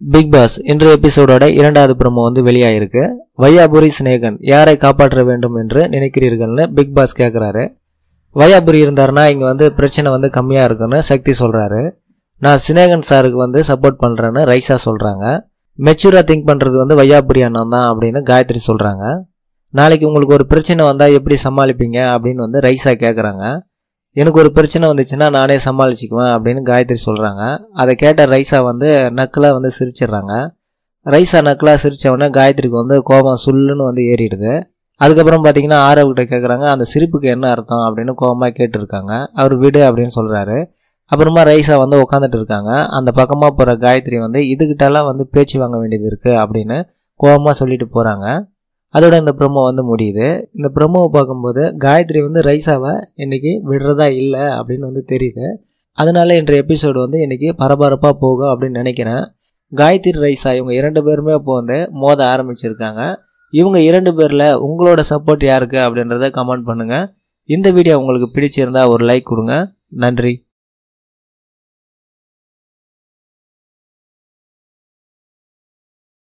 Big pass இன்றைய எபிசோடோட இரண்டாவது ப்ரோமோ வந்து வெளியாயிருக்கு. வையாபுரி சிநேகன் யாரை காப்பாற்ற வேண்டும் என்று நினைக்கிறீர்கள்னு பிக் பாஸ் கேட்குறாரு வையாபுரி இருந்தாருன்னா இங்கே வந்து பிரச்சனை வந்து கம்மியாக இருக்குன்னு சக்தி சொல்கிறாரு நான் சினேகன் சாருக்கு வந்து சப்போர்ட் பண்ணுறேன்னு ரைஸா சொல்கிறாங்க மெச்சூராக திங்க் பண்ணுறது வந்து வையாபுரி அண்ணன் தான் அப்படின்னு காயத்ரி சொல்கிறாங்க நாளைக்கு உங்களுக்கு ஒரு பிரச்சனை வந்தால் எப்படி சமாளிப்பீங்க அப்படின்னு வந்து ரைஸா கேட்குறாங்க எனக்கு ஒரு பிரச்சனை வந்துச்சுன்னா நானே சமாளிச்சுக்குவேன் அப்படின்னு காயத்ரி சொல்கிறாங்க அதை கேட்ட ரைஸா வந்து நக்கலாக வந்து சிரிச்சிடுறாங்க. ரைஸா நக்கலாக சிரித்தவொடனே காயத்ரிக்கு வந்து கோபம் சுல்லுன்னு வந்து ஏறிடுது. அதுக்கப்புறம் பார்த்தீங்கன்னா ஆரவ்கிட்ட கேட்குறாங்க அந்த சிரிப்புக்கு என்ன அர்த்தம் அப்படின்னு கோபமாக கேட்டிருக்காங்க. அவர் விடு அப்படின்னு சொல்கிறாரு அப்புறமா ரைஸா வந்து உட்காந்துட்டு இருக்காங்க. அந்த பக்கமாக போகிற காயத்ரி வந்து இதுகிட்டலாம் வந்து பேச்சு வாங்க வேண்டியது இருக்குது அப்படின்னு கோபமாக சொல்லிட்டு போகிறாங்க அதோட இந்த ப்ரொமோ வந்து முடியுது. இந்த ப்ரொமோவை பார்க்கும்போது காயத்ரி வந்து ரைஸாவை இன்றைக்கி விடுறதா இல்லை அப்படின்னு வந்து தெரியுது. அதனால இன்றைய எபிசோடு வந்து இன்றைக்கி பரபரப்பாக போகும் அப்படின்னு நினைக்கிறேன். காயத்ரி ரைசா இவங்க இரண்டு பேருமே இப்போ வந்து மோத ஆரம்பிச்சிருக்காங்க. இவங்க இரண்டு பேரில் உங்களோட சப்போர்ட் யாருக்கு அப்படின்றத கமெண்ட் பண்ணுங்கள் இந்த வீடியோ உங்களுக்கு பிடிச்சிருந்தா ஒரு லைக் கொடுங்க. நன்றி.